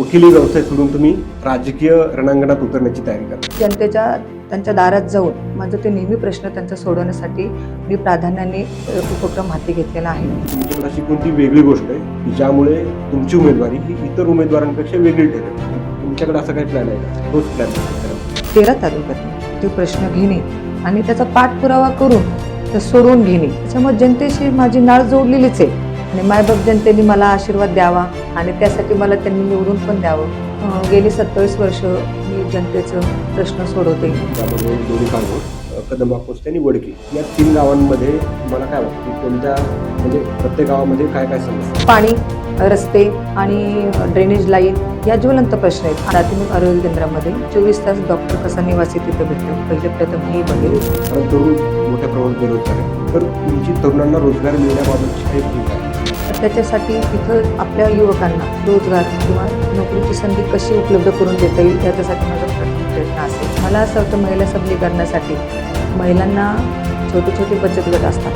वकिली व्यवसाय सोडून तुम्ही राजकीय रणांगणात उतरण्याची तयारी करता. जनतेच्या त्यांच्या दारात जाऊन माझं ते नेहमी प्रश्न त्यांचा सोडवण्यासाठी मी प्राधान्याने उपक्रम हाती घेतलेला आहे. तुमच्याकडे अशी कोणती वेगळी गोष्ट आहे की ज्यामुळे तुमची उमेदवारी ही इतर उमेदवारांपेक्षा वेगळी ठरेल? तुमच्याकडे असं काही प्लॅन आहे का? तोच प्लॅन तेरा तालुक्यात ते प्रश्न घेणे आणि त्याचा पाठपुरावा करून ते सोडवून घेणे. त्याच्यामुळे जनतेशी माझी नाळ जोडलेलीच आहे. आणि मायबाप जनतेने मला आशीर्वाद द्यावा आणि त्यासाठी मला त्यांनी निवडून पण द्यावं. गेली सत्तावीस वर्ष मी जनतेचं प्रश्न सोडवते. कदम पोस्ट आणि वडकी या तीन गावांमध्ये तुम्हाला काय वाटतं कोणत्या म्हणजे प्रत्येक गावामध्ये काय काय समस्या पाणी रस्ते आणि ड्रेनेज लाईन या ज्वलंत प्रश्न आहेत. प्राथमिक आरोग्य केंद्रामध्ये चोवीस तास डॉक्टर कसा निवासी तिथे भेटतो? पहिले प्रथम हे बघेल. तरुण मोठ्या प्रमाणात बेरोजगार आहे तर तुमची तरुणांना रोजगार मिळण्याबाबतची काही भूमिका त्याच्यासाठी इथं आपल्या युवकांना रोजगार किंवा नोकरीची संधी कशी उपलब्ध करून देता येईल याच्यासाठी माझा प्रयत्न असेल. मला असं वाटतं महिला सबलीकरणासाठी महिलांना छोटे छोटे बचत गट असतात.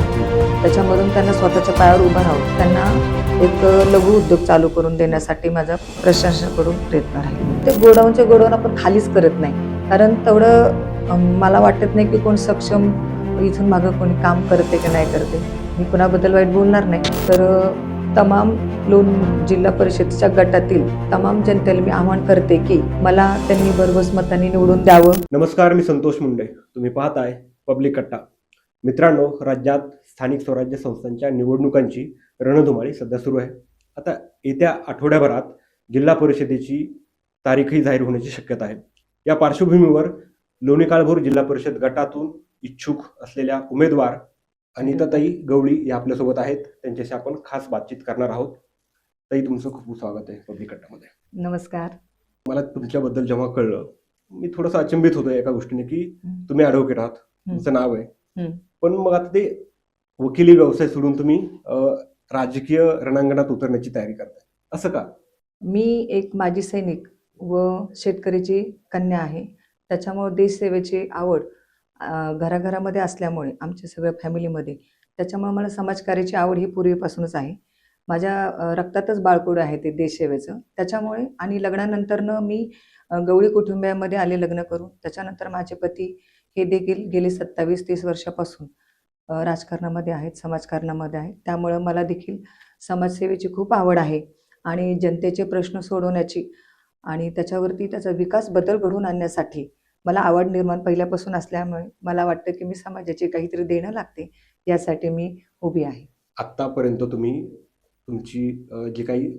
त्याच्यामधून त्यांना स्वतःच्या पायावर उभं राहून त्यांना एक लघु उद्योग चालू करून देण्यासाठी माझा प्रशासनाकडून प्रयत्न राहील ते गोडाऊनचे गोडाऊन आपण खालीच करत नाही. कारण तेवढं मला वाटत नाही की कोण सक्षम इथून मागं कोणी काम करते की नाही करते. मी कुणाबद्दल वाईट बोलणार नाही. तर तमाम लोण जिल्हा परिषदेच्या गटातील तमाम जनतेला मी आवाहन करते की मला त्यांनी भरघोस मतांनी निवडून द्यावं. नमस्कार मी संतोष मुंडे. तुम्ही पाहताय पब्लिक कट्टा. मित्रांनो राज्यात स्थानिक स्वराज्य संस्थांच्या निवडणुकांची रणधुमाळी सध्या सुरू आहे. आता येत्या आठवड्याभरात जिल्हा परिषदेची तारीखही जाहीर होण्याची शक्यता आहे. या पार्श्वभूमीवर लोणी काळभोर जिल्हा परिषद गटातून इच्छुक असलेल्या उमेदवार अनिताताई गवळी या आपल्यासोबत आहेत. त्यांच्याशी आपण खास बातचीत करणार आहोत. ताई तुमचं खूप खूप स्वागत आहे पब्लिक कट्टामध्ये नमस्कार. मला तुमच्याबद्दल जेव्हा कळलं मी थोडंसं अचंबित होतो एका गोष्टीने की तुम्ही ॲडव्होकेट आहात. तुमचं नाव आहे. पण मग आता ते वकिली व्यवसाय सोडून तुम्ही राजकीय रणांगणात उतरण्याची तयारी करताय. असं का? मी एक माजी सैनिक व शेतकरीची कन्या आहे. त्याच्यामुळे देशसेवेची आवड घराघरामध्ये असल्यामुळे आमच्या सगळ्या फॅमिलीमध्ये त्याच्यामुळे मला समाजकार्याची आवड ही पूर्वीपासूनच आहे. माझ्या रक्तातच बाळकुड आहे ते देशसेवेचं. त्याच्यामुळे आणि लग्नानंतरनं मी गवळी कुटुंबियामध्ये आले लग्न करून त्याच्यानंतर माझे पती हे देखील गेले सत्तावीस तीस वर्षापासून राजकारणामध्ये आहेत समाजकारणामध्ये आहेत. त्यामुळं मला देखील समाजसेवेची खूप आवड आहे आणि जनतेचे प्रश्न सोडवण्याची आणि त्याच्यावरती त्याचा विकास बदल घडवून आणण्यासाठी मला आवड निर्माण पहिल्यापासून असल्यामुळे मला वाटतं की मी समाजाची काहीतरी देणं लागते यासाठी मी उभी आहे. आत्तापर्यंत तुम्ही तुमची जी काही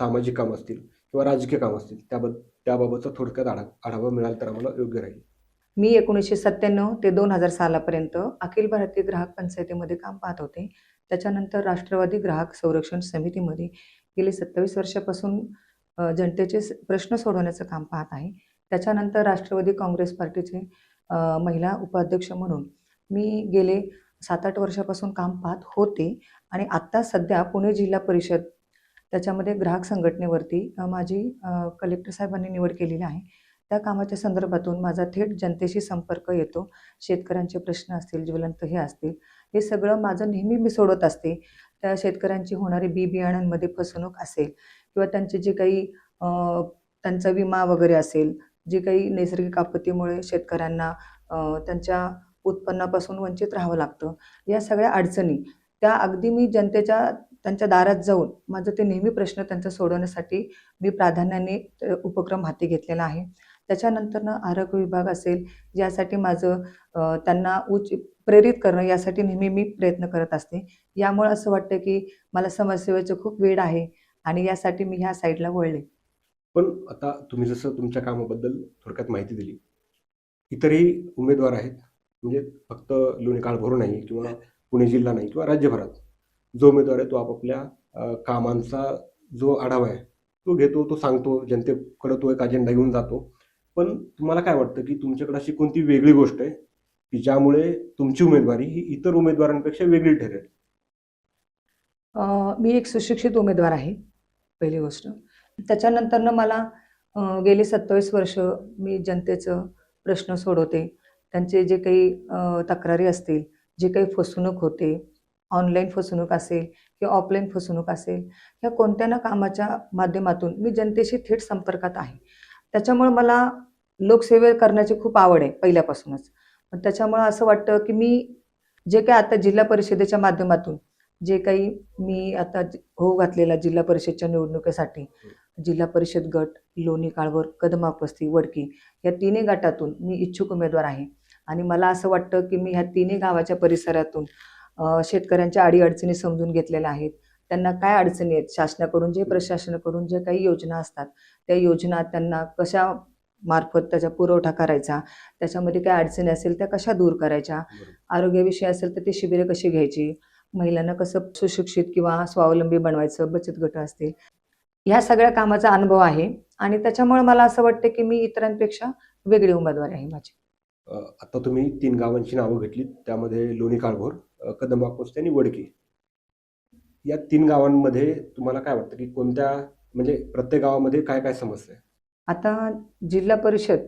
सामाजिक कामं असतील किंवा राजकीय कामं असतील त्याबद्दल त्याबाबतचा थोडक्यात आढा आढावा मिळाला तर आम्हाला योग्य राहील. मी एकोणीसशे सत्त्याण्णव ते दोन हजार सालापर्यंत अखिल भारतीय ग्राहक पंचायतीमध्ये काम पाहत होते. त्याच्यानंतर राष्ट्रवादी ग्राहक संरक्षण समितीमध्ये गेली सत्तावीस वर्षापासून जनतेचे प्रश्न सोडवण्याचं काम पाहत आहे. त्याच्यानंतर राष्ट्रवादी काँग्रेस पार्टीचे महिला उपाध्यक्ष म्हणून मी गेले सात आठ वर्षापासून काम पाहत होते आणि आत्ता सध्या पुणे जिल्हा परिषद त्याच्यामध्ये ग्राहक संघटनेवरती माझी कलेक्टर साहेबांनी निवड केलेली आहे. त्या कामाच्या संदर्भातून माझा थेट जनतेशी संपर्क येतो. शेतकऱ्यांचे प्रश्न असतील ज्वलंत हे असतील हे सगळं माझं नेहमी मी सोडत असते. त्या शेतकऱ्यांची होणारी बी बियाण्यांमध्ये फसवणूक असेल किंवा त्यांचे जे काही त्यांचा विमा वगैरे असेल जे काही नैसर्गिक आपत्तीमुळे शेतकऱ्यांना त्यांच्या उत्पन्नापासून वंचित राहावं लागतं. या सगळ्या अडचणी त्या अगदी मी जनतेच्या त्यांच्या दारात जाऊन माझं ते नेहमी प्रश्न त्यांचा सोडवण्यासाठी मी प्राधान्याने उपक्रम हाती घेतलेला आहे. त्याच्यानंतरनं आरोग्य विभाग असेल यासाठी माझं त्यांना उच्च प्रेरित करणं यासाठी नेहमी मी प्रयत्न करत असते. यामुळे असं वाटतं की मला समाजसेवेचं खूप वेळ आहे आणि यासाठी मी ह्या साईडला वळले. पण आता तुम्ही जसं तुमच्या कामाबद्दल थोडक्यात माहिती दिली इतरही उमेदवार आहेत म्हणजे फक्त लोणी काळभोर नाही किंवा पुणे जिल्हा नाही किंवा राज्यभरात जो उमेदवार आहे तो आपापल्या कामांचा जो आढावा आहे तो घेतो तो सांगतो जनतेकडे तो एक अजेंडा घेऊन जातो. पण तुम्हाला काय वाटतं की तुमच्याकडे अशी कोणती वेगळी गोष्ट आहे की ज्यामुळे तुमची उमेदवारी ही इतर उमेदवारांपेक्षा वेगळी ठरेल? मी एक सुशिक्षित उमेदवार आहे पहिली गोष्ट. त्याच्यानंतरनं मला गेली सत्तावीस वर्ष मी जनतेचं प्रश्न सोडवते. त्यांचे जे काही तक्रारी असतील जे काही फसवणूक होते ऑनलाईन फसवणूक असेल किंवा ऑफलाईन फसवणूक असेल ह्या कोणत्या ना कामाच्या माध्यमातून मी जनतेशी थेट संपर्कात आहे. त्याच्यामुळे मला लोकसेवे करण्याची खूप आवड आहे पहिल्यापासूनच. पण त्याच्यामुळं असं वाटतं की मी जे काही आता जिल्हा परिषदेच्या माध्यमातून जे काही मी आता हो घातलेला जिल्हा परिषदच्या निवडणुकीसाठी जिल्हा परिषद गट लोणी काळवर कदमापस्ती वडकी या तिन्ही गटातून मी इच्छुक उमेदवार आहे. आणि मला असं वाटतं की मी ह्या तिन्ही गावाच्या परिसरातून शेतकऱ्यांच्या अडीअडचणी समजून घेतलेल्या आहेत. त्यांना काय अडचणी आहेत? शासनाकडून जे प्रशासनाकडून जे काही योजना असतात त्या योजना त्यांना कशा मार्फत त्याचा पुरवठा करायचा त्याच्यामध्ये काय अडचणी असेल त्या कशा दूर करायच्या आरोग्याविषयी असेल तर ती शिबिरे कशी घ्यायची महिलांना कसं सुशिक्षित किंवा स्वावलंबी बनवायचं बचत गट असतील ह्या सगळ्या कामाचा अनुभव आहे आणि त्याच्यामुळे मला असं वाटतं की मी इतरांपेक्षा वेगळी उमेदवारी आहे माझी. आता तुम्ही तीन गावांची नावं घेतली त्यामध्ये लोणी काळभोर पोस्ते आणि वडकी. या तीन गावांमध्ये तुम्हाला काय वाटतं की कोणत्या म्हणजे प्रत्येक गावामध्ये काय काय समस्या आहे? आता जिल्हा परिषद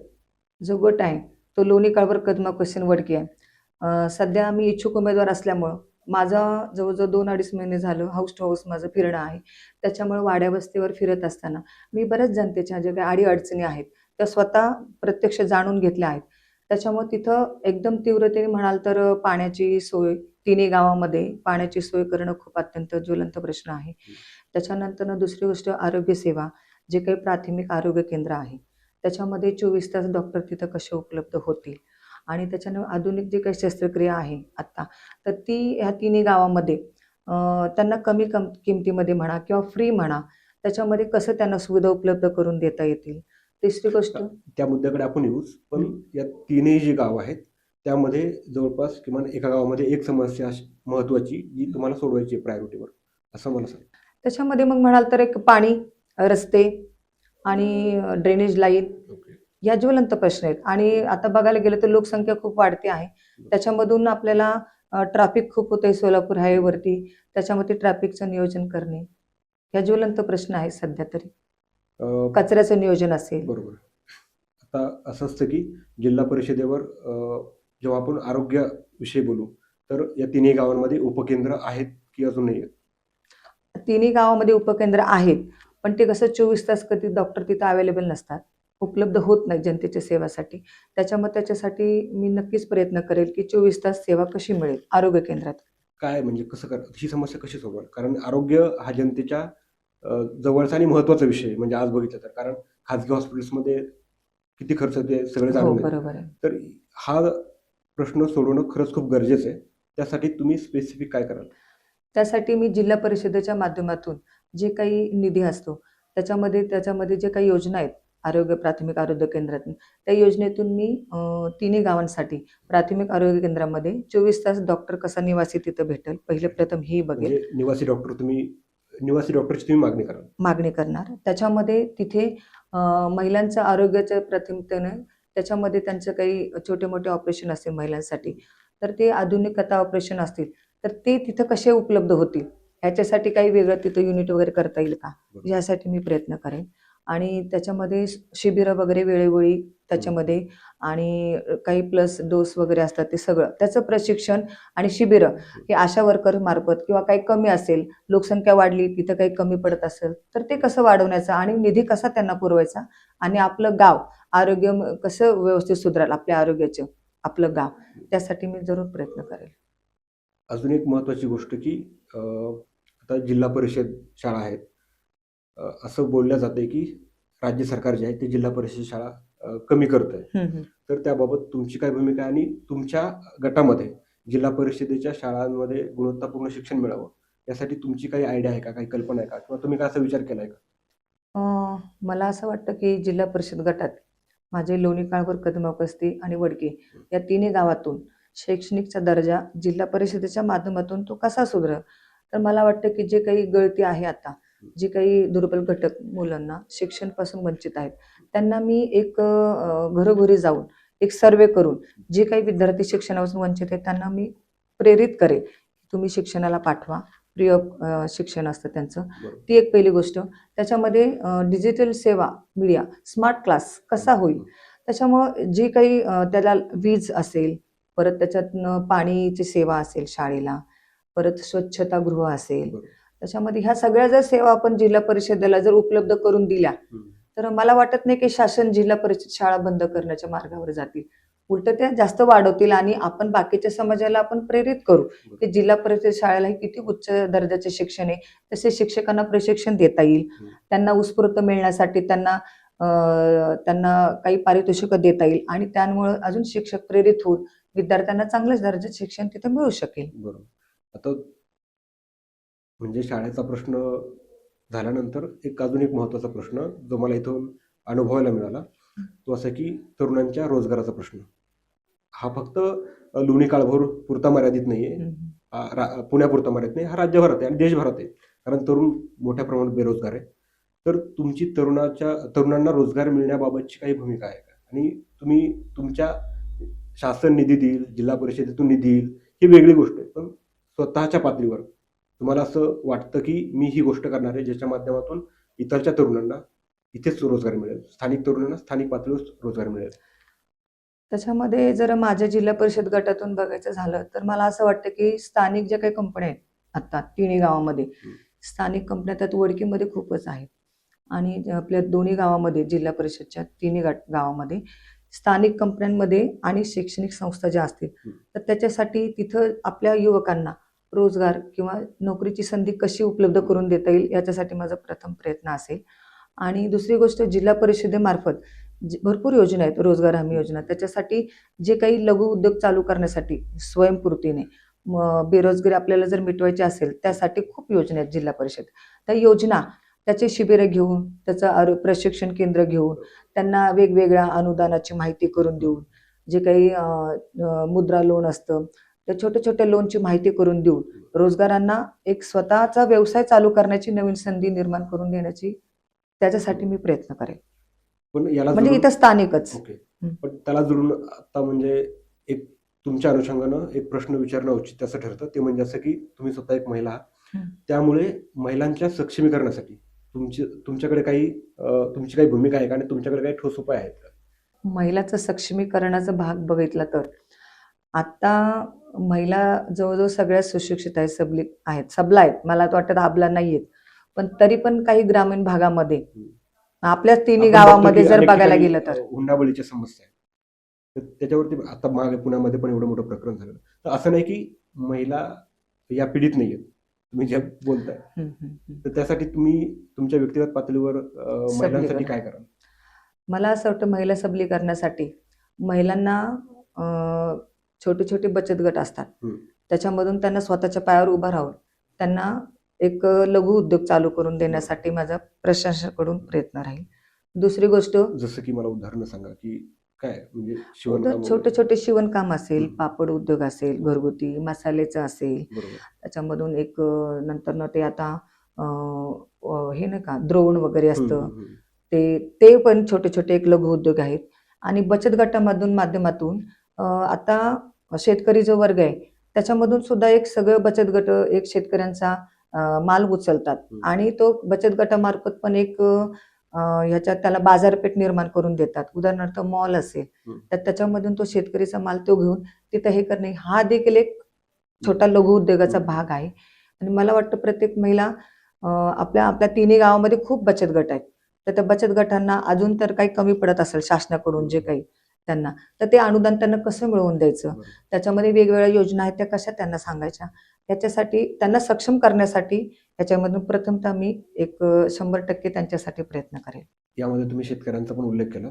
जो गट आहे तो लोणी काळभर कदमा वडकी आहे. सध्या मी इच्छुक उमेदवार असल्यामुळं माझा जवळजवळ दोन अडीच महिने झालं हाऊस टू हाऊस माझं फिरणं आहे. त्याच्यामुळे वाड्या वस्तीवर फिरत असताना मी बऱ्याच जनतेच्या ज्या काही अडीअडचणी आहेत त्या स्वतः प्रत्यक्ष जाणून घेतल्या आहेत. त्याच्यामुळे तिथं एकदम तीव्रतेने म्हणाल तर पाण्याची सोय तिन्ही गावामध्ये पाण्याची सोय करणं खूप अत्यंत ज्वलंत प्रश्न आहे. त्याच्यानंतर दुसरी गोष्ट आरोग्यसेवा जे काही प्राथमिक आरोग्य केंद्र आहे. त्याच्यामध्ये चोवीस तास डॉक्टर तिथं कसे उपलब्ध होतील? आणि त्याच्यानं आधुनिक जे काही शस्त्रक्रिया आहे आत्ता तर ती ह्या तिन्ही गावामध्ये त्यांना कमी कम किमतीमध्ये म्हणा किंवा फ्री म्हणा त्याच्यामध्ये कसं त्यांना सुविधा उपलब्ध करून देता येतील? तिसरी गोष्ट त्या मुद्द्याकडे आपण येऊच पण. या तीनही जी गाव आहेत त्यामध्ये जवळपास किमान एका गावामध्ये एक समस्या महत्वाची जी तुम्हाला सोडवायची आहे प्रायोरिटीवर असं मला सांग त्याच्यामध्ये मग म्हणाल तर एक पाणी रस्ते आणि ड्रेनेज लाईन या ज्वलंत प्रश्न आहेत. आणि आता बघायला गेलं तर लोकसंख्या खूप वाढते आहे. त्याच्यामधून आपल्याला ट्रॅफिक खूप होतंय सोलापूर हायवेवरती त्याच्यामध्ये ट्रॅफिकचं नियोजन करणे. या ज्वलंत प्रश्न आहेत सध्या तरी. कचऱ्याचं नियोजन असेल. बरोबर. आता असं असतं की जिल्हा परिषदेवर जेव्हा आपण आरोग्याविषयी बोलू तर या तिन्ही गावांमध्ये उपकेंद्र आहेत की अजून नाही? तिन्ही गावामध्ये उपकेंद्र आहेत. पण ते कसं चोवीस तास कधी डॉक्टर तिथं अवेलेबल नसतात. उपलब्ध होत नाही जनतेच्या सेवासाठी. त्याच्यामुळे त्याच्यासाठी मी नक्कीच प्रयत्न करेल की चोवीस तास सेवा कशी मिळेल आरोग्य केंद्रात. काय म्हणजे कसं कर ही समस्या कशी सोडवाल? कारण आरोग्य हा जनतेच्या जवळचा आणि महत्त्वाचा विषय. म्हणजे आज बघितलं तर. कारण खाजगी हॉस्पिटल्समध्ये किती खर्च ते सगळे हो जाणून आहे. बरोबर आहे. तर हा प्रश्न सोडवणं खरंच खूप गरजेचं आहे. त्यासाठी तुम्ही स्पेसिफिक काय कराल? त्यासाठी मी जिल्हा परिषदेच्या माध्यमातून जे काही निधी असतो त्याच्यामध्ये त्याच्यामध्ये जे काही योजना आहेत आरोग्य प्राथमिक आरोग्य केंद्रातून. त्या योजनेतून मी तिन्ही गावांसाठी प्राथमिक आरोग्य केंद्रामध्ये चोवीस तास डॉक्टर कसा निवासी तिथं भेटेल पहिले प्रथम ही बघेल. म्हणजे निवासी डॉक्टर तुम्ही निवासी डॉक्टरची तुम्ही मागणी कराल मागणी करणार. त्याच्यामध्ये तिथे महिलांचं आरोग्याच्या प्राथमिकतेने त्याच्यामध्ये त्यांचं काही छोटे मोठे ऑपरेशन असेल महिलांसाठी तर ते आधुनिक कथा ऑपरेशन असतील तर ते तिथं कसे उपलब्ध होतील ह्याच्यासाठी काही वेगळं तिथं युनिट वगैरे करता येईल का. यासाठी मी प्रयत्न करेन. आणि त्याच्यामध्ये शिबिरं वगैरे वेळोवेळी त्याच्यामध्ये आणि काही प्लस डोस वगैरे असतात ते सगळं. त्याचं प्रशिक्षण आणि शिबिरं हे आशा वर्कर मार्फत किंवा काही कमी असेल लोकसंख्या वाढली तिथं काही कमी पडत असेल तर ते कसं वाढवण्याचं आणि निधी कसा त्यांना पुरवायचा आणि आपलं गाव आरोग्य कसं व्यवस्थित सुधारेल आपल्या आरोग्याचं आपलं गाव त्यासाठी मी जरूर प्रयत्न करेल. अजून एक महत्त्वाची गोष्ट की आता जिल्हा परिषद शाळा आहेत. असं बोललं जाते की राज्य सरकार जे आहे ते जिल्हा परिषद शाळा कमी करत आहे. तर त्याबाबत तुमची काय भूमिका आहे आणि तुमच्या गटामध्ये जिल्हा परिषदेच्या शाळांमध्ये गुणवत्तापूर्ण शिक्षण मिळावं यासाठी तुमची काही आयडिया आहे का? काही कल्पना आहे का? किंवा तुम्ही काय असा विचार केला आहे का मला असं वाटतं की जिल्हा परिषद गटात माझे लोणी काळभोर कदमापस्ती आणि वडके या तिन्ही गावातून शैक्षणिकचा दर्जा जिल्हा परिषदेच्या माध्यमातून तो कसा सुधारेल? तर मला वाटतं की जे काही गळती आहे आता जे काही दुर्बल घटक मुलांना शिक्षणपासून वंचित आहेत त्यांना मी एक घरोघरी जाऊन एक सर्वे करून जे काही विद्यार्थी शिक्षणापासून वंचित आहेत त्यांना मी प्रेरित करेन. तुम्ही शिक्षणाला पाठवा. फ्री ऑफ शिक्षण असतं त्यांचं. ती एक पहिली गोष्ट. त्याच्यामध्ये डिजिटल सेवा मीडिया स्मार्ट क्लास कसा होईल? त्याच्यामुळं जी काही त्याला वीज असेल परत त्याच्यातनं पाणीची सेवा असेल शाळेला परत स्वच्छतागृह असेल. त्याच्यामध्ये ह्या सगळ्या जर सेवा आपण जिल्हा परिषदेला जर उपलब्ध करून दिल्या. तर मला वाटत नाही की शासन जिल्हा परिषद शाळा बंद करण्याच्या मार्गावर जातील. उलट त्या जास्त वाढवतील आणि आपण बाकीच्या समाजाला आपण प्रेरित करू की जिल्हा परिषद शाळेला किती उच्च दर्जाचे शिक्षण आहे तसे शिक्षकांना प्रशिक्षण देता येईल. त्यांना उत्स्फूर्त मिळण्यासाठी त्यांना त्यांना काही पारितोषिकं देता येईल आणि त्यामुळे अजून शिक्षक प्रेरित होऊन विद्यार्थ्यांना चांगल्याच दर्जाचं शिक्षण तिथे मिळू शकेल. बरोबर. आता म्हणजे शाळेचा प्रश्न झाल्यानंतर एक अजून एक महत्त्वाचा प्रश्न जो मला इथून अनुभवायला मिळाला तो असा की तरुणांच्या रोजगाराचा प्रश्न. हा फक्त लोणी काळभोर पुरता मर्यादित नाहीये. हम्म. आ, रा- पुण्यापुरता मर्यादित नाही हा राज्यभरात आहे आणि देशभरात आहे. कारण तरुण मोठ्या प्रमाणात बेरोजगार आहे. तर तुमची तरुणाच्या तरुणांना रोजगार मिळण्याबाबतची काही भूमिका आहे का? आणि तुम्ही तुमच्या शासन निधी देईल जिल्हा परिषदेतून निधी येईल ही वेगळी गोष्ट आहे. पण स्वतःच्या पातळीवर तुम्हाला असं वाटतं की मी ही गोष्ट करणार आहे ज्याच्या माध्यमातून इतरच्या तरुणांना इथेच रोजगार मिळेल स्थानिक तरुणांना स्थानिक पातळीवर रोजगार मिळेल त्याच्यामध्ये जर माझ्या जिल्हा परिषद गटातून बघायचं झालं तर मला असं वाटतं की स्थानिक ज्या काही कंपन्या आहेत आता तिन्ही गावामध्ये. स्थानिक कंपन्या त्यात वडकीमध्ये खूपच आहेत आणि आपल्या दोन्ही गावामध्ये जिल्हा परिषदच्या तिन्ही गावामध्ये स्थानिक कंपन्यांमध्ये आणि शैक्षणिक संस्था ज्या असतील. तर त्याच्यासाठी तिथं आपल्या युवकांना रोजगार किंवा नोकरीची संधी कशी उपलब्ध करून देता येईल याच्यासाठी माझा प्रथम प्रयत्न असेल. आणि दुसरी गोष्ट जिल्हा परिषदेमार्फत भरपूर योजना आहेत रोजगार हमी योजना. त्याच्यासाठी जे काही लघु उद्योग चालू करण्यासाठी स्वयंपूर्तीने बेरोजगारी आपल्याला जर मिटवायची असेल त्यासाठी खूप योजना आहेत जिल्हा परिषद. त्या योजना त्याचे शिबिरं घेऊन त्याचं आरो प्रशिक्षण केंद्र घेऊन त्यांना वेगवेगळ्या अनुदानाची माहिती करून देऊन जे काही मुद्रा लोन असतं त्या छोट्या छोट्या लोनची माहिती करून देऊन रोजगारांना एक स्वतःचा व्यवसाय चालू करण्याची नवीन संधी निर्माण करून देण्याची त्याच्यासाठी मी प्रयत्न करेन. पण याला म्हणजे इथं स्थानिकच. ओके. पण त्याला जोडून आता म्हणजे एक तुमच्या अनुषंगानं एक प्रश्न विचारणं औचित्य असं ठरतं. ते म्हणजे असं की तुम्ही स्वतः एक महिला आहात. त्यामुळे महिलांच्या सक्षमीकरणासाठी तुमची तुमच्याकडे काही तुमची काही भूमिका आहे का? आणि तुमच्याकडे काही ठोस उपाय आहेत का? महिलाचं सक्षमीकरणाचा भाग बघितला तर आता महिला जवळजवळ सगळ्या सुशिक्षित आहेत सबली आहेत सबला आहेत मला तर वाटतं आबला नाही आहेत पण तरी पण काही ग्रामीण भागामध्ये आपल्या तिन्ही गावामध्ये जर बघायला गेलं तर. हुंडाबळीच्या समस्या आहेत. त्याच्यावरती आता मागे पुण्यामध्ये पण एवढं मोठं प्रकरण झालं तर असं नाही की महिला या पीडित नाही आहेत. तुम्ही जे बोलताय. तर त्यासाठी तुम्ही तुमच्या व्यक्तिगत पातळीवर महिलांसाठी. काय कराल? मला असं वाटतं महिला सबलीकरणासाठी महिलांना छोटे छोटे बचत गट असतात. त्याच्यामधून त्यांना स्वतःच्या पायावर उभं राहून त्यांना एक लघु उद्योग चालू करून देण्यासाठी माझा प्रशासनाकडून प्रयत्न राहील दुसरी गोष्ट जसं की मला उदाहरणं सांगा की काय म्हणजे छोटे? छोटे शिवणकाम असेल. पापड उद्योग असेल घरगुती मसाल्याचं असेल त्याच्यामधून एक नंतर ना ते आता हे नाही का द्रोण वगैरे असतं. ते ते पण छोटे छोटे एक लघु उद्योग आहेत आणि बचत गटामधून माध्यमातून आता शेतकरी जो वर्ग आहे त्याच्यामधून सुद्धा एक सगळं बचत गट एक शेतकऱ्यांचा माल उचलतात. आणि तो बचत गटामार्फत पण एक ह्याच्यात त्याला बाजारपेठ निर्माण करून देतात उदाहरणार्थ मॉल असेल. तर त्याच्यामधून तो शेतकरीचा माल तो घेऊन तिथं हे करणे हा देखील एक छोटा लघु उद्योगाचा. भाग आहे आणि मला वाटतं प्रत्येक महिला आपल्या आपल्या तिन्ही गावामध्ये खूप बचत गट आहेत तर त्या बचत गटांना अजून तर काही कमी पडत असेल शासनाकडून जे काही त्यांना. तर ते अनुदान त्यांना कसं मिळवून द्यायचं. त्याच्यामध्ये वेगवेगळ्या योजना आहेत त्या कशा त्यांना सांगायच्या? याच्यासाठी त्यांना सक्षम करण्यासाठी याच्यामधून प्रथमतः मी एक शंभर टक्के त्यांच्यासाठी प्रयत्न करेल. यामध्ये तुम्ही शेतकऱ्यांचा पण उल्लेख केला.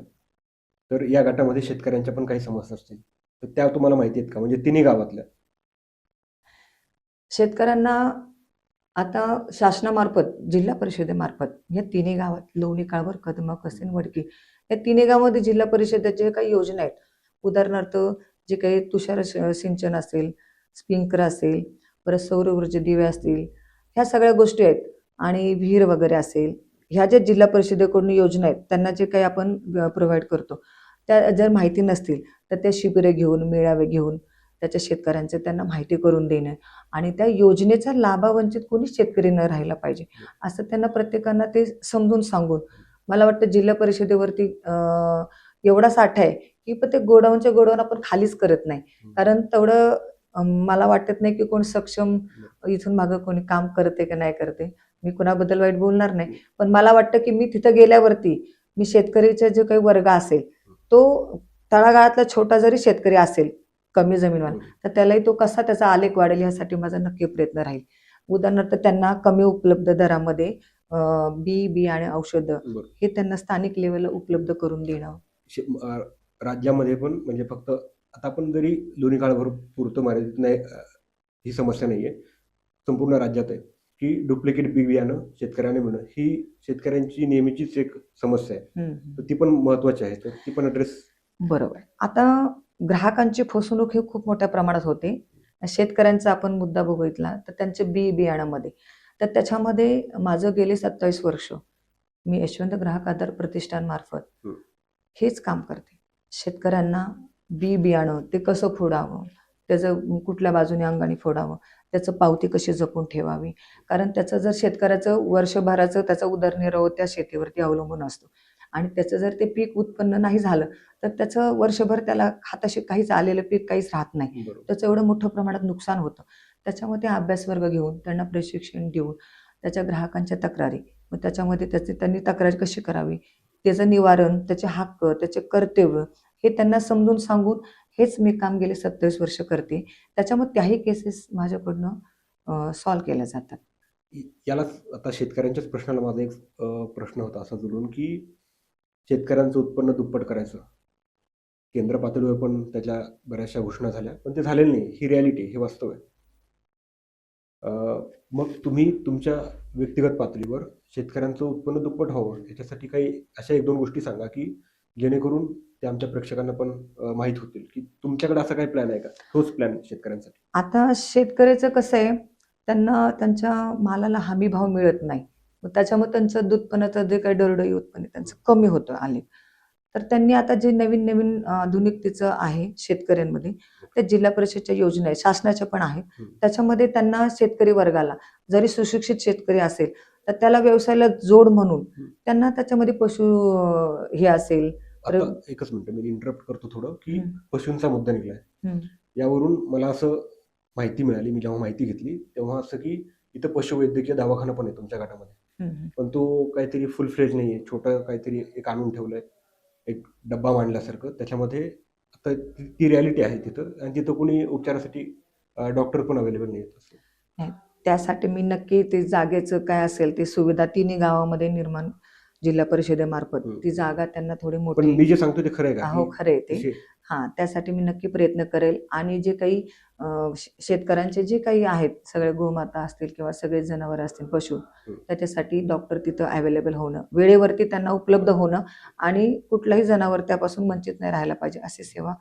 तर या गटामध्ये शेतकऱ्यांच्या पण काही समस्या असतील. तर त्या तुम्हाला माहिती आहेत का? म्हणजे तिन्ही गावातल्या? शेतकऱ्यांना आता शासनामार्फत जिल्हा परिषदेमार्फत या तिन्ही गावात लोणी काळभर कदमा कसेन वडकी या तिन्ही गावामध्ये जिल्हा परिषदेच्या काही योजना आहेत उदाहरणार्थ जे काही तुषार सिंचन असेल स्प्रिंकर असेल परत सौर ऊर्जा दिवे असतील ह्या सगळ्या गोष्टी आहेत आणि विहीर वगैरे असेल ह्या ज्या जिल्हा परिषदेकडून योजना आहेत त्यांना जे काही आपण प्रोव्हाइड करतो त्या जर माहिती नसतील तर त्या शिबिरे घेऊन मेळावे घेऊन त्याच्या शेतकऱ्यांचे त्यांना माहिती करून देणं आणि त्या योजनेचा लाभावंचित कोणीच शेतकरी न राहायला पाहिजे असं त्यांना प्रत्येकांना ते समजून सांगून मला वाटतं जिल्हा परिषदेवरती एवढा साठा आहे की पण ते गोडाऊनच्या गोडाऊन आपण खालीच करत नाही. कारण तेवढं मला वाटत नाही की कोण सक्षम इथून मागं कोणी काम करते की नाही करते. मी कुणाबद्दल वाईट बोलणार नाही. पण मला वाटतं की मी तिथं गेल्यावरती मी शेतकरीचा जो काही वर्ग असेल तो तळागाळातला छोटा जरी शेतकरी असेल कमी जमीनवाला तर त्यालाही तो कसा त्याचा आलेख वाढेल यासाठी माझा नक्की प्रयत्न राहील. उदाहरणार्थ त्यांना कमी उपलब्ध दरामध्ये बी बियाणे औषधं बरं. हे त्यांना स्थानिक लेवलला उपलब्ध करून देणं. शे- अं, राज्यामध्ये पण म्हणजे फक्त आता आपण जरी दोन्ही काळभर पुरतं मर्यादित नाही अं, ही समस्या नाही आहे संपूर्ण राज्यात आहे. की डुप्लिकेट बी बियाणं शेतकऱ्याने मिळणं ही शेतकऱ्यांची नेहमीचीच एक समस्या आहे. हम्म. तर ती पण महत्वाची आहे. तर ती पण ॲड्रेस बरोबर. आता ग्राहकांची फसवणूक ही खूप मोठ्या प्रमाणात होते. शेतकऱ्यांचा आपण मुद्दा बघितला तर त्यांचे बी बियाणामध्ये. तर त्याच्यामध्ये माझं गेले सत्तावीस वर्ष. मी यशवंत ग्राहक आधार प्रतिष्ठान मार्फत हं. हेच काम करते. शेतकऱ्यांना बी बियाणं ते कसं फोडावं त्याचं कुठल्या बाजूने अंगाने फोडावं त्याचं पावती कशी जपून ठेवावी? कारण त्याचं जर शेतकऱ्याचं वर्षभराचं त्याचा उदरनिर्वाह त्या शेतीवरती अवलंबून असतो. आणि त्याचं जर ते पीक उत्पन्न नाही झालं तर त्याचं वर्षभर त्याला हाताशी काहीच आलेलं पीक काहीच राहत नाही. त्याचं एवढं मोठं प्रमाणात नुकसान होतं. त्याच्यामध्ये अभ्यास वर्ग घेऊन त्यांना प्रशिक्षण देऊन त्याच्या ग्राहकांच्या तक्रारी मग त्याच्यामध्ये त्याचे त्यांनी तक्रार कशी करावी? त्याचं निवारण त्याचे हक्क त्याचे कर्तव्य हे त्यांना समजून सांगून हेच मी काम गेले सत्तावीस वर्ष करते. त्याच्यामुळे त्याही केसेस माझ्याकडनं सॉल्व केल्या जातात. यालाच आता शेतकऱ्यांच्याच प्रश्नाला माझा एक प्रश्न होता असा जुळून की शेतकऱ्यांचं उत्पन्न दुप्पट करायचं. केंद्र पातळीवर पण त्याच्या बऱ्याचशा घोषणा झाल्या पण ते झालेलं नाही. ही रियालिटी हे वास्तव आहे. मग तुम्ही तुमच्या व्यक्तिगत पातळीवर शेतकऱ्यांचं उत्पन्न दुप्पट व्हावं याच्यासाठी काही अशा एक दोन गोष्टी सांगा की जेणेकरून ते आमच्या प्रेक्षकांना पण माहीत होतील की तुमच्याकडे असा काही प्लॅन आहे का? तोच प्लॅन शेतकऱ्यांसाठी. आता शेतकऱ्याचं कसं आहे त्यांना त्यांच्या मालाला हमी भाव मिळत नाही. मग त्याच्यामुळे त्यांचं उत्पन्नाचं जे काही दरडोई उत्पन्न त्यांचं कमी होतं आले तर त्यांनी आता जे नवीन नवीन आधुनिकतेचं आहे शेतकऱ्यांमध्ये त्या जिल्हा परिषदच्या योजना आहे शासनाच्या पण आहेत. त्याच्यामध्ये त्यांना शेतकरी वर्गाला जरी सुशिक्षित शेतकरी असेल तर त्याला व्यवसायाला जोड म्हणून. त्यांना त्याच्यामध्ये पशु हे असेल एकच मिनिट मी इंटरप्ट करतो थोडं की. पशूंचा मुद्दा निघलाय. यावरून मला असं माहिती मिळाली मी जेव्हा माहिती घेतली तेव्हा असं की इथं पशुवैद्यकीय दवाखाना पण आहे तुमच्या गटामध्ये. पण तो काहीतरी फुल फ्लेज नाही आहे छोटं काहीतरी एक आणून ठेवलंय एक डब्बा मांडल्यासारखं. त्याच्यामध्ये आता ती- ती रियालिटी आहे तिथं. आणि तिथं कोणी उपचारासाठी डॉक्टर पण अवेलेबल नाही आहेत त्यासाठी मी नक्की ते जागेचं काय असेल ते सुविधा तिन्ही गावामध्ये निर्माण जिल्हा परिषदेमार्फत. ती जागा त्यांना थोडी मोठी. मी जे सांगतो ते खरं आहे का? हो खरे ते. जसे- हा त्यासाठी मी नक्की प्रयत्न करेल. आणि जे काही शेतकऱ्यांचे जे काही आहेत सगळे गोमाता असतील किंवा सगळे जनावर असतील पशु. त्याच्यासाठी डॉक्टर तिथं अवेलेबल होणं वेळेवरती त्यांना उपलब्ध होणं आणि कुठलाही जनावर त्यापासून वंचित नाही राहायला पाहिजे अशी सेवा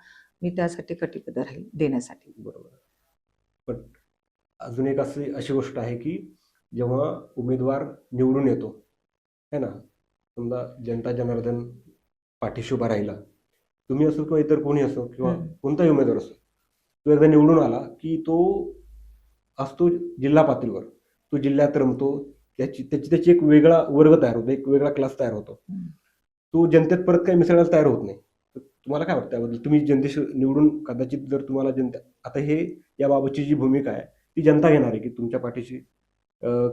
मी त्यासाठी कटिबद्ध राहील देण्यासाठी. बरोबर. पण अजून एक अशी अशी गोष्ट आहे की जेव्हा उमेदवार निवडून येतो है ना? समजा जनता जनार्दन पाठीशी उभा राहिला तुम्ही असो किंवा इतर कोणी असो किंवा. कोणताही उमेदवार असो तो एकदा निवडून आला की तो असतो जिल्हा पातळीवर. तो जिल्ह्यात रमतो त्याची त्याची त्याची एक वेगळा वर्ग तयार होतो एक वेगळा क्लास तयार होतो. तो जनतेत परत काही मिसळायला तयार होत नाही. तर तुम्हाला काय वाटतं त्याबद्दल तुम्ही जनतेशी निवडून कदाचित जर तुम्हाला जनता आता हे याबाबतची जी भूमिका आहे ती जनता घेणार आहे की तुमच्या पाठीशी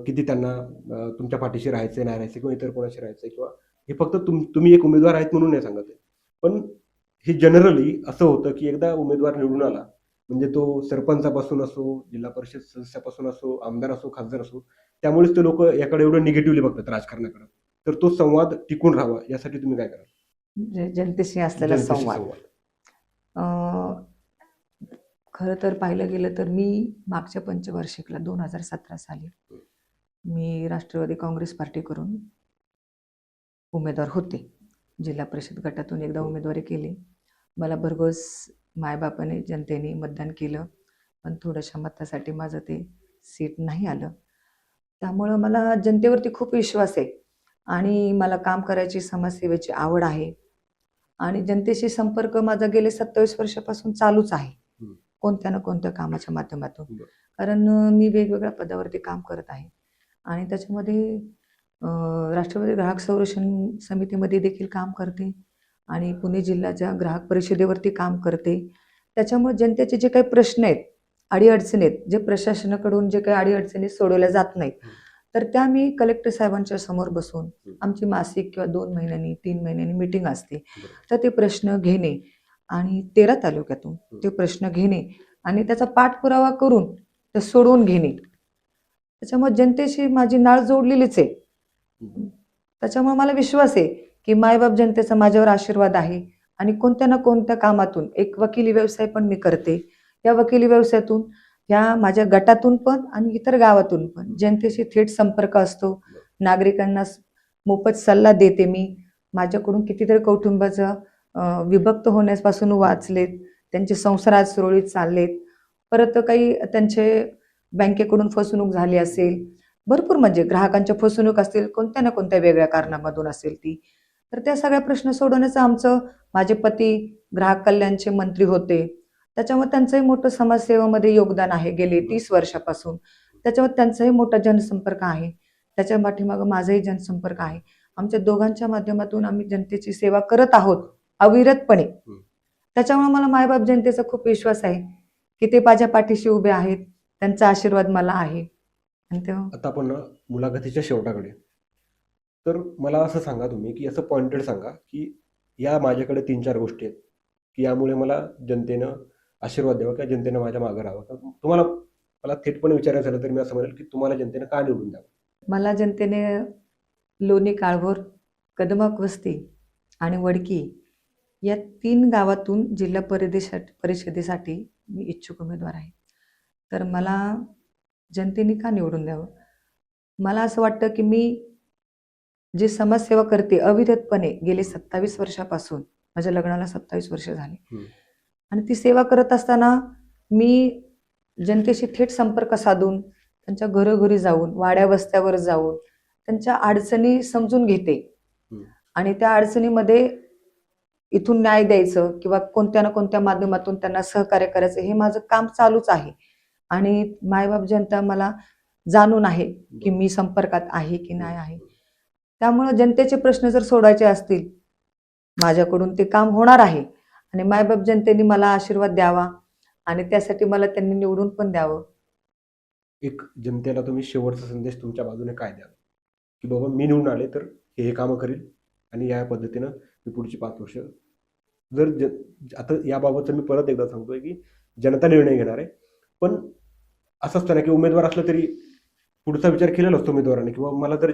किती त्यांना तुमच्या पाठीशी राहायचं नाही राहायचं किंवा इतर कोणाशी राहायचं किंवा हे फक्त तुम तुम्ही एक उमेदवार आहेत म्हणून नाही सांगत आहे. पण हे जनरली असं होतं की एकदा उमेदवार निवडून आला म्हणजे तो सरपंचापासून असो जिल्हा परिषद सदस्यापासून असो आमदार असो खासदार असो त्यामुळेच ते लोक याकडे एवढं निगेटिव्हली बघतात राजकारणाकडे. तर तो संवाद टिकून राहावा यासाठी तुम्ही काय कराल? जे- जनतेशी असलेला संवाद. अं, खरं तर पाहिलं गेलं तर मी मागच्या पंचवार्षिकला दोन हजार सतरा साली मी राष्ट्रवादी काँग्रेस पार्टी करून उमेदवार होते. जिल्हा परिषद गटातून एकदा उमेदवारी केली. मला भरघोस मायबापाने जनतेने मतदान केलं. पण थोड्याशा मतासाठी माझं ते सीट नाही आलं. त्यामुळं मला जनतेवरती खूप विश्वास आहे आणि मला काम करायची समाजसेवेची आवड आहे. आणि जनतेशी संपर्क माझा गेले सत्तावीस वर्षापासून चालूच आहे. कोणत्या ना कोणत्या कामाच्या माध्यमातून. कारण मी वेगवेगळ्या पदावरती काम करत आहे. आणि त्याच्यामध्ये राष्ट्रवादी ग्राहक संरक्षण समितीमध्ये देखील काम करते. आणि पुणे जिल्ह्याच्या ग्राहक परिषदेवरती काम करते त्याच्यामुळे जनतेचे जे काही प्रश्न आहेत अडीअडचणी आहेत जे प्रशासनाकडून जे काही अडीअडचणी सोडवल्या जात नाहीत. तर त्या मी कलेक्टर साहेबांच्या समोर बसून. आमची मासिक किंवा दोन महिन्यांनी तीन महिन्यांनी मिटिंग असते. तर ते प्रश्न घेणे आणि तेरा तालुक्यातून. ते प्रश्न घेणे आणि त्याचा पाठपुरावा करून ते सोडवून घेणे त्याच्यामुळे जनतेशी माझी नाळ जोडलेलीच आहे. त्याच्यामुळे मला विश्वास आहे की मायबाप जनतेचा माझ्यावर आशीर्वाद आहे आणि कोणत्या ना कोणत्या कामातून एक वकिली व्यवसाय पण मी करते. या वकिली व्यवसायातून या माझ्या गटातून पण आणि इतर गावातून पण जनतेशी थेट संपर्क असतो. नागरिकांना मोफत सल्ला देते मी. माझ्याकडून कितीतरी कौटुंबाचं विभक्त होण्यापासून वाचलेत. त्यांचे संसार आज सुरळीत चाललेत. परत काही त्यांचे बँकेकडून फसवणूक झाली असेल. भरपूर म्हणजे ग्राहकांच्या फसवणूक असतील कोणत्या ना कोणत्या वेगळ्या कारणामधून असेल ती. तर त्या सगळ्या प्रश्न सोडवण्याचं आमचं माझे पती ग्राहक कल्याणचे मंत्री होते. त्याच्यामुळे त्यांचंही मोठं समाजसेवेमध्ये योगदान आहे गेले तीस वर्षापासून. त्याच्यावर त्यांचाही मोठा जनसंपर्क आहे. त्याच्या पाठीमागं माझाही जनसंपर्क आहे. आमच्या दोघांच्या माध्यमातून आम्ही जनतेची सेवा करत आहोत अविरतपणे. त्याच्यामुळे मला मायबाप जनतेचा खूप विश्वास आहे की ते माझ्या पाठीशी उभे आहेत त्यांचा आशीर्वाद मला आहे. आणि तेव्हा आता आपण मुलाखतीच्या शेवटाकडे. तर मला असं सांगा तुम्ही की असं पॉइंटेड सांगा की या माझ्याकडे तीन चार गोष्टी आहेत की यामुळे मला जनतेनं आशीर्वाद द्यावा किंवा जनतेनं माझ्या मागं राहावं. का तुम्हाला मला थेटपणे विचारायचं झालं तर मी असं म्हणेल की तुम्हाला जनतेनं का निवडून द्यावं? मला जनतेने लोणी काळभोर कदमक वस्ती आणि वडकी या तीन गावातून जिल्हा परिदेशा परिषदेसाठी मी इच्छुक उमेदवार आहे. तर मला जनतेने का निवडून द्यावं? मला असं वाटतं की मी जी समाजसेवा करते अविरतपणे गेले सत्तावीस वर्षापासून माझ्या लग्नाला सत्तावीस वर्ष झाली. आणि ती सेवा करत असताना मी जनतेशी थेट संपर्क साधून त्यांच्या घरोघरी जाऊन वाड्या वस्त्यावर जाऊन त्यांच्या अडचणी समजून घेते. आणि त्या अडचणीमध्ये इथून न्याय द्यायचं किंवा कोणत्या ना कोणत्या माध्यमातून त्यांना सहकार्य करायचं हे माझं काम चालूच आहे. आणि मायबाप जनता मला जाणून आहे की मी संपर्कात आहे की नाही आहे. त्यामुळं जनतेचे प्रश्न जर सोडायचे असतील माझ्याकडून ते काम होणार आहे. आणि मायबाप जनतेने मला आशीर्वाद द्यावा आणि त्यासाठी मला त्यांनी निवडून पण द्यावं. एक जनतेला तुम्ही शेवटचा संदेश तुमच्या बाजूने काय द्याल? की बाबा मी निवडून आले तर हे हे कामं करील आणि या पद्धतीनं मी पुढची पाच वर्ष जर ज आता याबाबतचं मी परत एकदा सांगतोय की जनता निर्णय घेणार आहे. पण असं असतं ना की उमेदवार असलं तरी पुढचा विचार केलेला असतो उमेदवाराने किंवा मला जर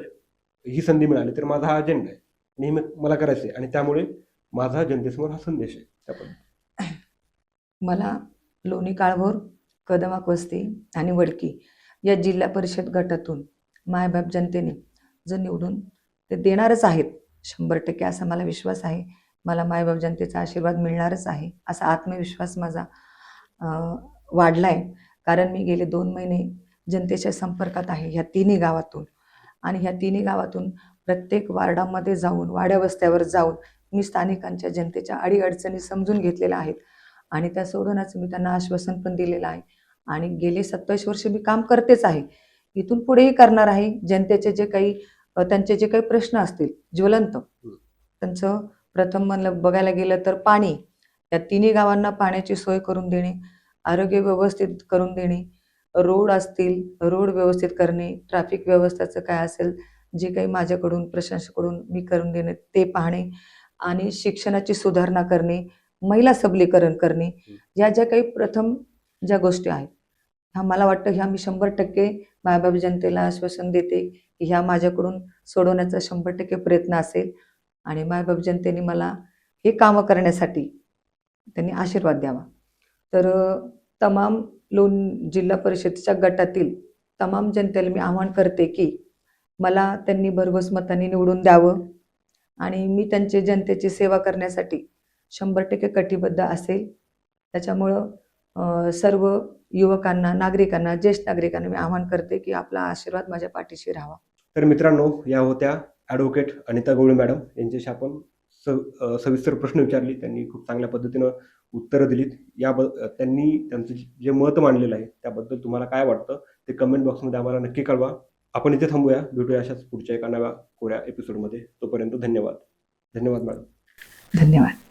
ही संधी मिळाली तर माझा हा अजेंडा आहे. नेहमी मला करायचं आहे आणि त्यामुळे माझा जनतेसमोर हा संदेश आहे. त्यापण मला लोणी काळभोर कदमाक वस्ती आणि वडकी या जिल्हा परिषद गटातून मायबाप जनतेने जर निवडून ते देणारच आहेत शंभर टक्के असा मला विश्वास आहे. मला मायबाप जनतेचा आशीर्वाद मिळणारच आहे असा आत्मविश्वास माझा वाढला आहे कारण मी गेले दोन महिने जनतेच्या संपर्कात आहे. ह्या तिन्ही गावातून आणि ह्या तिन्ही गावातून प्रत्येक वार्डामध्ये जाऊन वाड्या वस्त्यावर जाऊन मी स्थानिकांच्या जनतेच्या अडीअडचणी समजून घेतलेल्या आहेत. आणि त्या सोडवण्याचं मी त्यांना आश्वासन पण दिलेलं आहे. आणि गेले सत्तावीस वर्ष मी काम करतेच आहे. इथून पुढेही करणार आहे. जनतेचे जे काही त्यांचे जे काही प्रश्न असतील ज्वलंत त्यांचं प्रथम म्हणलं बघायला गेलं तर पाणी या तिन्ही गावांना पाण्याची सोय करून देणे आरोग्य व्यवस्थित करून देणे रोड असतील रोड व्यवस्थित करणे ट्रॅफिक व्यवस्थेचं काय असेल जे काही माझ्याकडून प्रशासनाकडून मी करून देणे ते पाहणे आणि शिक्षणाची सुधारणा करणे महिला सबलीकरण करणे या ज्या काही प्रथम ज्या गोष्टी आहेत ह्या मला वाटतं ह्या मी शंभर टक्के मायबाप जनतेला आश्वासन देते की ह्या माझ्याकडून सोडवण्याचा शंभर टक्के प्रयत्न असेल आणि मायबाप जनतेने मला हे कामं करण्यासाठी त्यांनी आशीर्वाद द्यावा. तर तमाम लोण जिल्हा परिषदेच्या गटातील तमाम जनतेला मी आवाहन करते की मला त्यांनी भरघोस मताने निवडून द्यावं आणि मी त्यांचे जनतेची सेवा करण्यासाठी शंभर टक्के कटिबद्ध असेल. त्याच्यामुळं सर्व युवकांना नागरिकांना ज्येष्ठ नागरिकांना मी आवाहन करते की आपला आशीर्वाद माझ्या पाठीशी राहावा. तर मित्रांनो या होत्या ॲडव्होकेट अनिता गवळी मॅडम. यांच्याशी आपण स सविस्तर प्रश्न विचारले. त्यांनी खूप चांगल्या पद्धतीनं उत्तरं दिलीत. या त्यांनी त्यांचं जे मत मांडलेलं आहे त्याबद्दल तुम्हाला काय वाटतं ते कमेंट बॉक्समध्ये आम्हाला नक्की कळवा. आपण इथे थांबूया. भेटूया अशाच पुढच्या एका नव्या कोऱ्या एपिसोडमध्ये तोपर्यंत धन्यवाद. धन्यवाद मॅडम. धन्यवाद.